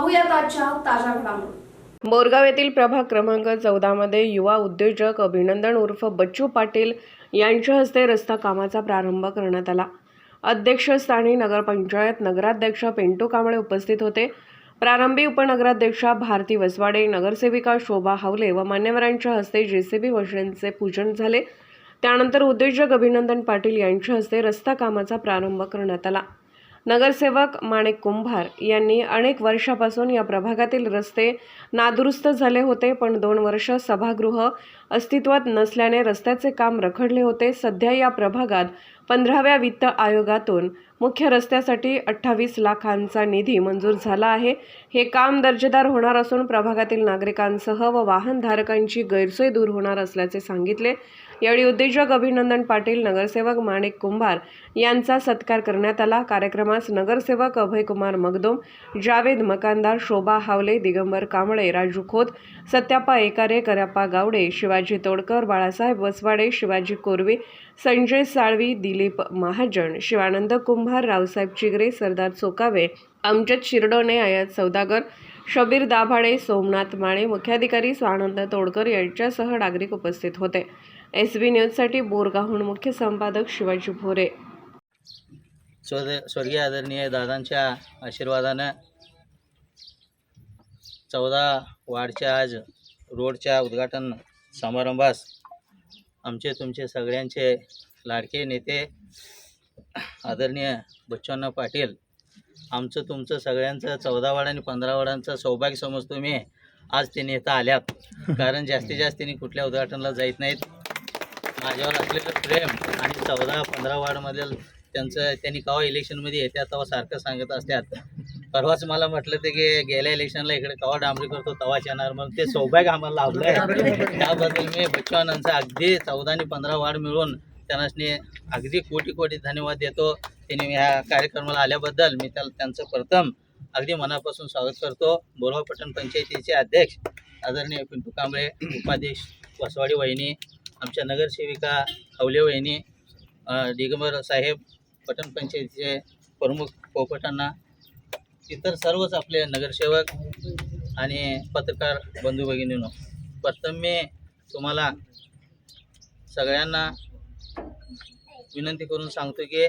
पाहूयात आजच्या ताज्या घडामोडी. बोरगाव येथील प्रभाग क्रमांक चौदामध्ये युवा उद्योजक अभिनंदन उर्फ बच्चू पाटील यांच्या हस्ते रस्ता कामाचा प्रारंभ करण्यात आला. अध्यक्षस्थानी नगरपंचायत नगराध्यक्ष पिंटू कांबळे उपस्थित होते. प्रारंभी उपनगराध्यक्षा भारती वसवाडे नगरसेविका शोभा हावले व मान्यवरांच्या हस्ते जेसीबी मशीनचे पूजन झाले. त्यानंतर उद्योजक अभिनंदन पाटील यांच्या हस्ते रस्ता कामाचा प्रारंभ करण्यात आला. नगरसेवक माणिक कुंभार यांनी अनेक वर्षापासून या प्रभागातील रस्ते नादुरुस्त झाले होते पण दोन वर्ष सभागृह अस्तित्वात नसल्याने रस्त्याचे काम रखडले होते. सध्या या प्रभागात पंधराव्या वित्त आयोगातून मुख्य रस्त्यासाठी अठ्ठावीस लाखांचा निधी मंजूर झाला आहे. हे काम दर्जेदार होणार असून प्रभागातील नागरिकांसह व वाहनधारकांची गैरसोय दूर होणार असल्याचे सांगितले. यावेळी उद्योजक अभिनंदन पाटील नगरसेवक माणिक कुंभार यांचा सत्कार करण्यात आला. कार्यक्रमास नगरसेवक अभयकुमार मगदोम जावेद मकानदार शोभा हावले दिगंबर कांबळे राजू खोत सत्याप्पा एकारे करप्पा गावडे शिवाजी तोडकर बाळासाहेब वसवाडे शिवाजी कोरवे संजय साळवी दिलीप महाजन शिवानंद कुंभार रावसाहेब चिगरे सरदार चोकावे अमजद शिरडोणे आयात सौदागर शबीर दाभाडे सोमनाथ माळे मुख्याधिकारी स्वानंद तोडकर यांच्यासह नागरिक उपस्थित होते. एस बी न्यूजसाठी बोरगाहून मुख्य संपादक शिवाजी भोरे. स्वर्गीय आदरणीय दादांच्या आशीर्वादानं चौदा वाडच्या आज रोडच्या उद्घाटन समारंभास आमचे तुमचे सगळ्यांचे लाडके नेते आदरणीय बच्चन पाटील आमचं तुमचं सगळ्यांचं चौदा वाड आणि पंधरा वाडांचं सौभाग्य समजतो मी. आज ते नेता आल्यात. कारण जास्तीत जास्त त्यांनी कुठल्या उद्घाटनाला जात नाहीत. माझ्यावर असलेलं प्रेम आणि चौदा पंधरा वार्डमधील त्यांचं त्यांनी केव्हा इलेक्शनमध्ये येत्या तेव्हा सारखं सांगत असतात. परवाच मला म्हटलं ते की गेल्या इलेक्शनला इकडे केव्हा डांबरी करतो तवाच येणार म्हणून. ते सौभाग्य आम्हाला लाभलं आहे त्याबद्दल मी बच्चवानांचा अगदी चौदा आणि पंधरा वार्ड मिळून त्यांना अगदी कोटी कोटी धन्यवाद देतो. त्यांनी ह्या कार्यक्रमाला आल्याबद्दल मी त्याला त्यांचं प्रथम अगदी मनापासून स्वागत करतो. बोरगाव पట్టण पंचायतीचे अध्यक्ष आदरणीय पिंटू कांबळे उपाध्यक्ष वसवाडी वहिनी आमच्या नगरसेविका अवलेव यांनी दिगंबर साहेब पట్టण पंचायतीचे प्रमुख पोपटांना इतर सर्वच आपले नगरसेवक आणि पत्रकार बंधू भगिनीनो प्रथम मी तुम्हाला सगळ्यांना विनंती करून सांगतो की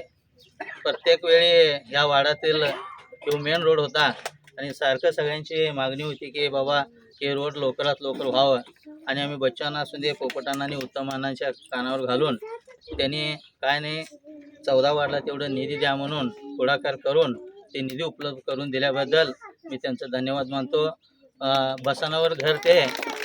प्रत्येक वेळी ह्या वाडातील जो मेन रोड होता आणि सारखं सगळ्यांची मागणी होती की बाबा हे रोड लवकरात लवकर व्हावं. आणि आम्ही बच्चांना असू दे पोपटांना आणि उत्तमानांच्या कानावर घालून त्यांनी काय नाही चौदा वाढला तेवढं निधी द्या म्हणून पुढाकार करून ते निधी उपलब्ध करून दिल्याबद्दल मी त्यांचं धन्यवाद मानतो. बसनावर घर ते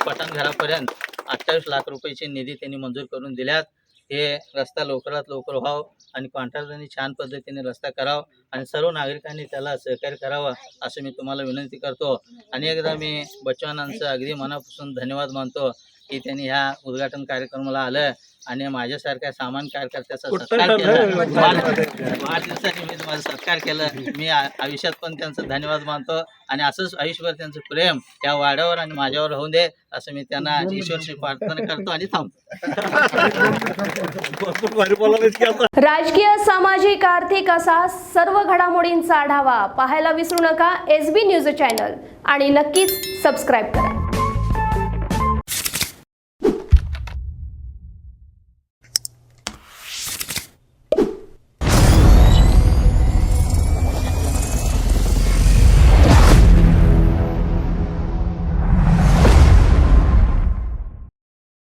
पठाण घरापर्यंत अठ्ठावीस लाख रुपयाची निधी त्यांनी मंजूर करून दिल्यात. हे रस्ता लवकरात लवकर व्हावं आणि कॉन्ट्रॅक्टरनी छान पद्धतीने रस्ता करावा आणि सर्व नागरिकांनी त्याला सहकार्य करावं असं मी तुम्हाला विनंती करतो. आणि एकदा मी बच्चवानांचं अगदी मनापासून धन्यवाद मानतो. की त्यांनी ह्या उद्घाटन कार्यक्रमाला आलं आणि माझ्यासारख्या सामान कार्यकर्त्याचा सत्कार केला. वाढ- वाढदिवसानिमित्त माझा सत्कार केलं. मी आयुष्यात पण त्यांचं धन्यवाद मानतो आणि असंच आयुष्यभर त्यांचं प्रेम त्या वाड्यावर आणि माझ्यावर राहून दे असं मी त्यांना ईश्वरशी प्रार्थना करतो आणि थांबतो. राजकीय सामाजिक आर्थिक असा सर्व घडामोडींचा आढावा पाहायला विसरू नका. एस बी न्यूज चॅनल आणि नक्कीच सबस्क्राईब करा.